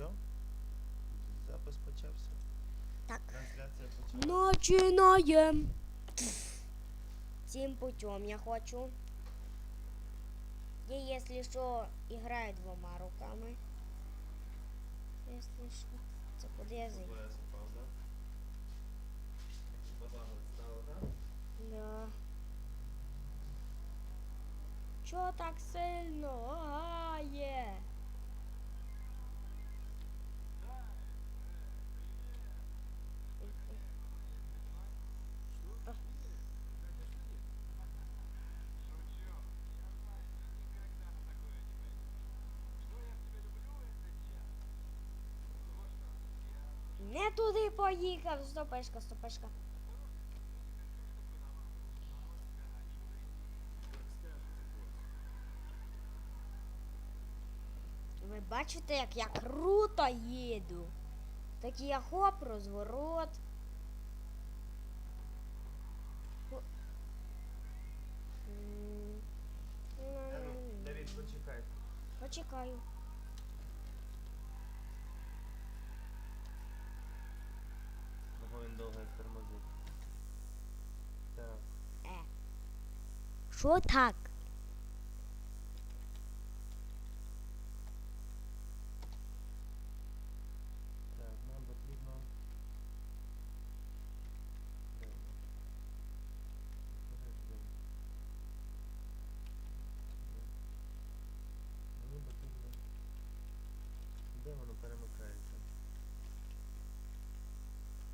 Все? Запис почався. Так. Трансляція почалася. Начинаємо. Путем я хочу. Я, если що, играю двома руками. Если що. Це полезно. Да. Чо так сильно? А, є. Не туди поїхав. Стопешка, стопешка. Ви бачите, як я круто їду. Такий я хоп, розворот. Давід, почекай. Почекаю. Довго тормозить. Так. Що? Так,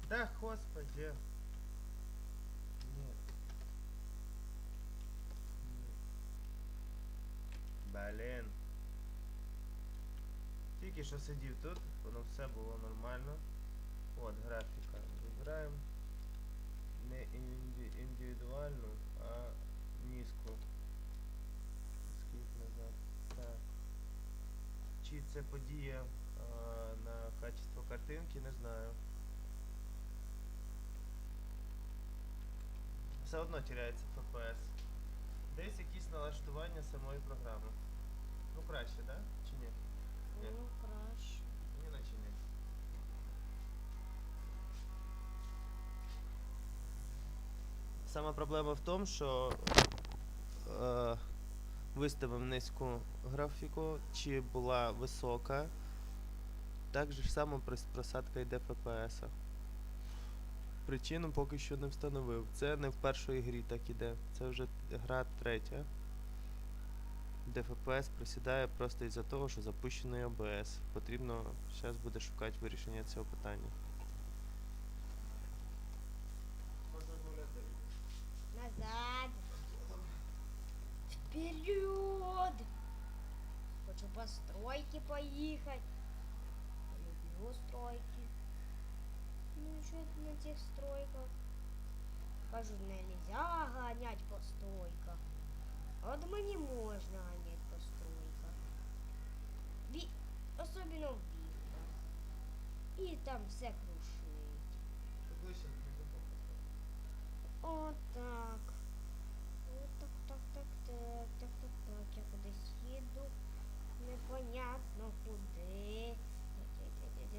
Да, господи! Ні. Ні. Блін. Тільки що сидів тут, воно все було нормально. От, графіка. Вибираємо не інді- індивідуальну, а низьку. Скільки назад. Так. Чи це подія а, на качество картинки, не знаю. Все одно теряється FPS. Десь якісь налаштування самої програми. Ну краще, так? Да? Чи ні? Ні. Ну, краще. Ні, наче ні. Сама проблема в тому, що е, виставив низьку графіку, чи була висока. Так же ж само просадка йде FPS. Причину поки що не встановив. Це не в першій грі так іде. Це вже гра третя. Де FPS присідає просто із-за того, що запущений OBS. Потрібно зараз буде шукати вирішення цього питання. Назад. Вперед. Хочу по стройке поехать. Люблю стройки. Что на тех стройках? Кажу, нельзя гонять по стройках. А от мені можна гонять по стройках. Ві... Особенно в Віктор. І там все крушить. Отак. От так, так, так, так, так, так, так. Я кудись їду. Непонятно куди.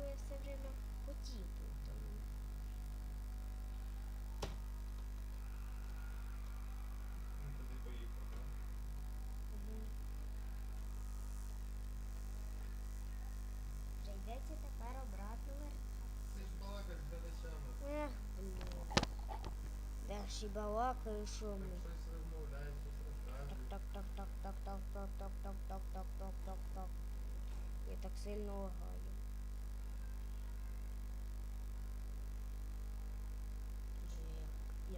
Все тепер. Що я все время путаю. Мгм. Прийдеться тепер обратно вертатися. Ех, блін. Да ж і балакаю, що ми. Так, так, так, так, так, так, так, так, так, так, так, так, так, так. Я так сильно лагаю.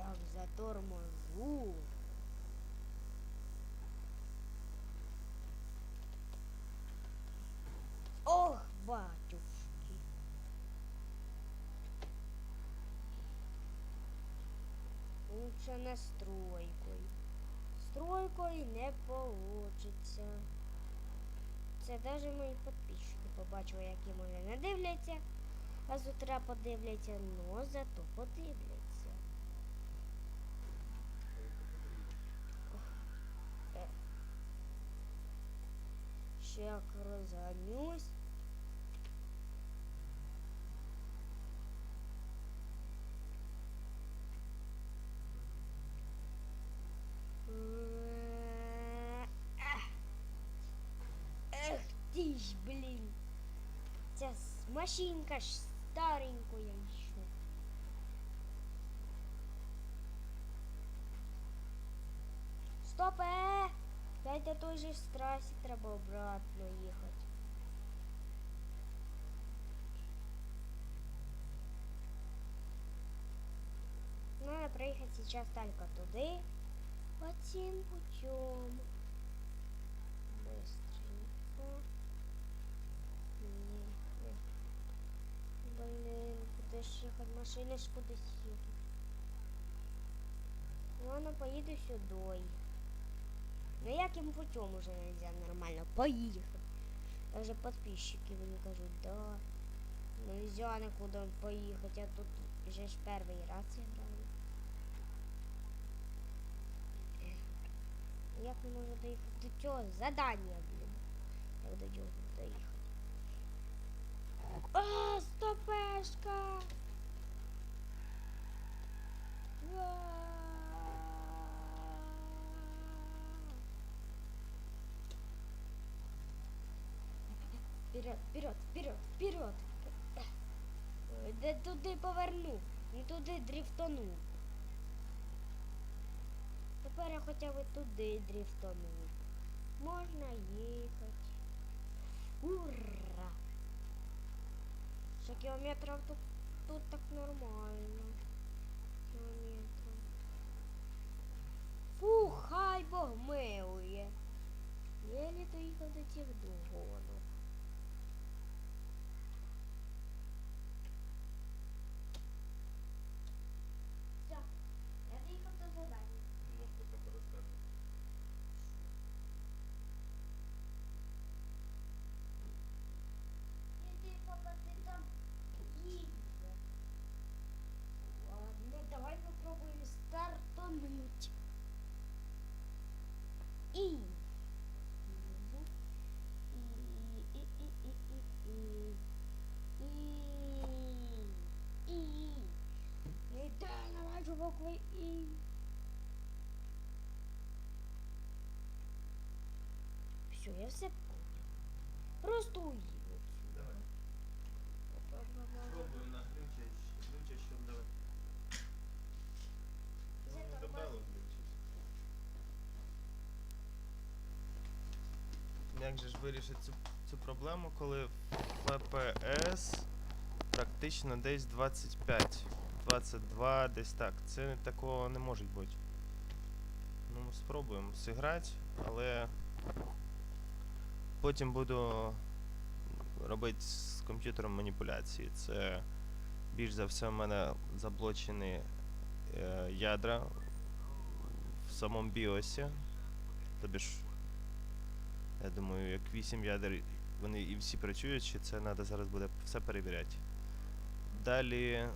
як затормозу. Ох, батюшки. Лучше настройкою. Стройкою не получиться. Це навіть мої подписчики побачили, які мене не дивляться. А з утра подивляться, но зато подивляться. Ще як розганюсь. Е, ах. Ех ти ж, блін. Ця с- машинка ж старенькая ще. Стоп, е! Дайте той же ж трасі треба обратно їхати. Надо проехать сейчас только туды. Этим путем. Быстренько. Не, не. Блин, куда ж ехать? Машины ж куда едут. Ладно, поеду сюда. Но яким путем уже нельзя нормально поехать. Даже подписчики мне кажут, да. Нельзя никуда поехать, я тут вже ж перший раз граю. Ех, Як не можу доїхати до цього задання, блін. Як до цього доїхати? А, стопешка! Вперед, вперед, вперед, вперед! Де туди повернув, не туди дрифтанув. Тепер я хоча б туди дрифтанув. Можна їхати. Ура! Що кілометрів тут, тут так нормально. Кілометрів. Фух, хай Бог милує. Єлі доїхав до цих догонок. И. Все, я все понял. Просто уеду. Давай. Пробую на глючач, щоб давай. Ну, нормально. Як же ж вирішити цю, цю проблему, коли FPS практично десь 25, 22, десь так. Це такого не може бути. Ну, спробуємо зіграти, але потім буду робити з комп'ютером маніпуляції. Це більш за все в мене заблочені е, ядра в самому біосі. Тобі ж, я думаю, як 8 ядер, вони і всі працюють, чи це треба зараз буде все перевіряти. Далі.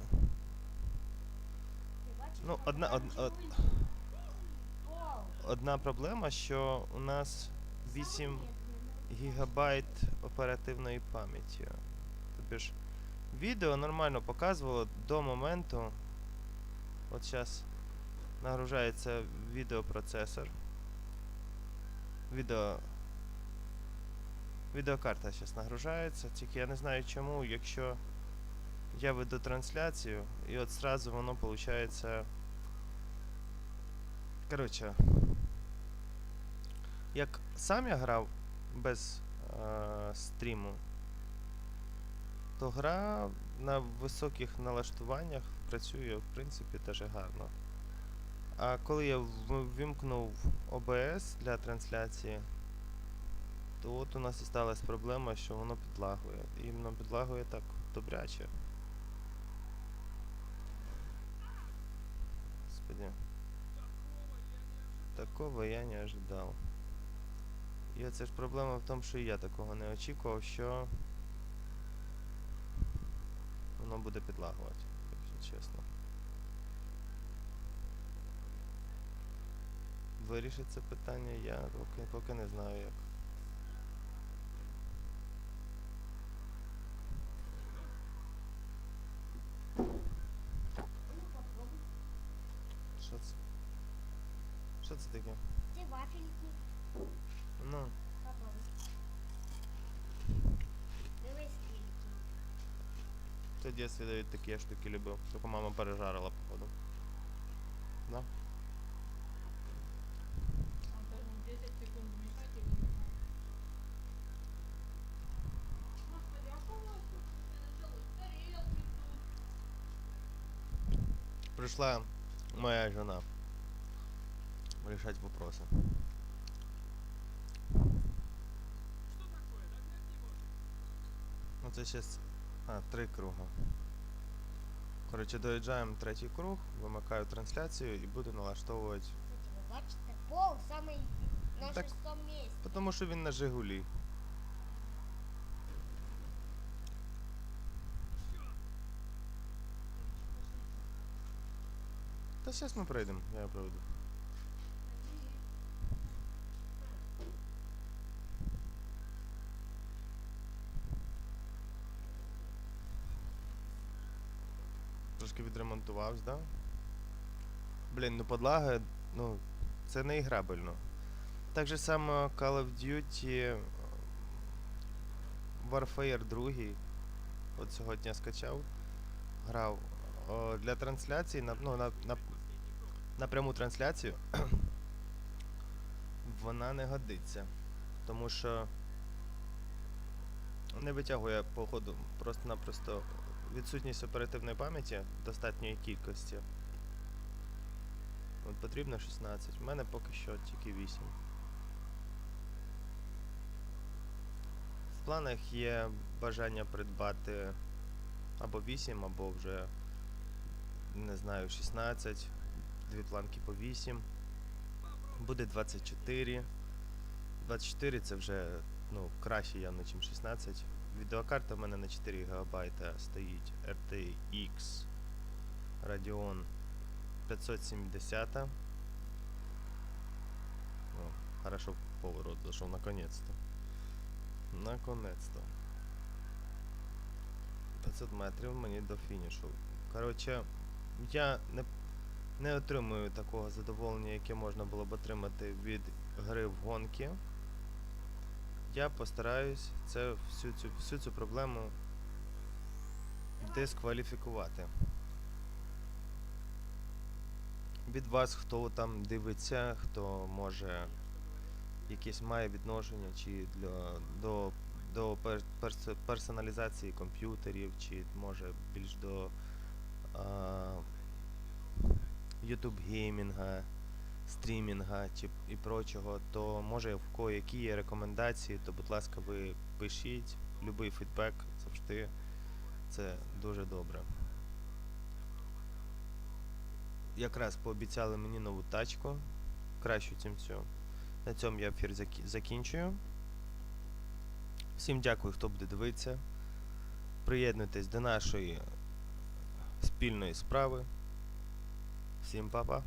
Ну, одна, од, од, одна проблема, що у нас 8 гігабайт оперативної пам'яті. Тобі ж відео нормально показувало до моменту. От зараз нагружається відеопроцесор. Відео. Відеокарта зараз нагружається, тільки я не знаю чому, якщо я веду трансляцію, і от зразу воно виходить. Коротше. Як сам я грав без е, стріму, то гра на високих налаштуваннях працює, в принципі, теж гарно. А коли я ввімкнув OBS для трансляції, то от у нас і сталася проблема, що воно підлагує. І воно підлагує так добряче. Господи. Такого я не ожидав. І оце ж проблема в тому, що і я такого не очікував, що воно буде підлагувати, якщо чесно. Вирішить це питання я поки, поки не знаю як. Ну, попробуй. Що це? Що це таке? Це вафельки. Ну, Попробуй. Дивись скільки. це в дитинстві дають такі я штуки любив. Тільки мама пережарила, походу. Да? Там даже 10 секунд мешать или не знаю. Господи, а что у нас тут не началось? Тарелки тут. Пришла моя жена решать вопросы. Ну це зараз. А, три круга. Коротше, доїжджаємо третій круг, вимикаю трансляцію і буду налаштовувати. Ви бачите, пол саме на Так. шестому місці. Тому що він на Жигулі. Та зараз ми пройдемо, я проведу. Трошки відремонтувався, да? Блін, ну подлага, ну, це не іграбельно. Так же само Call of Duty Warfare 2. От сьогодні я скачав. Грав. О, для трансляції, на, ну, на, на, на пряму трансляцію вона не годиться. Тому що не витягує походу просто-напросто відсутність оперативної пам'яті достатньої кількості. От потрібно 16. У мене поки що тільки 8. В планах є бажання придбати або 8, або вже не знаю, 16. Дві планки по 8. Буде 24. 24 це вже ну, краще явно, ніж 16. Відеокарта в мене на 4 ГБ стоїть RTX Radeon 570. О, хорошо поворот зашел, наконец-то. Наконец-то. 500 метрів мені до фінішу. Коротше, я не, не отримую такого задоволення, яке можна було б отримати від гри в гонки. Я постараюсь це всю цю, всю цю проблему дискваліфікувати. Від вас, хто там дивиться, хто може якесь має відношення чи для, до, до пер, перс- персоналізації комп'ютерів, чи може більш до YouTube геймінга, стрімінга чи і прочого, то може в кого які є рекомендації, то будь ласка, ви пишіть, любий фідбек завжди це дуже добре. Якраз пообіцяли мені нову тачку, кращу, чим цю. На цьому я ефір закінчую. Всім дякую, хто буде дивитися. Приєднуйтесь до нашої спільної справи. Всім па-па.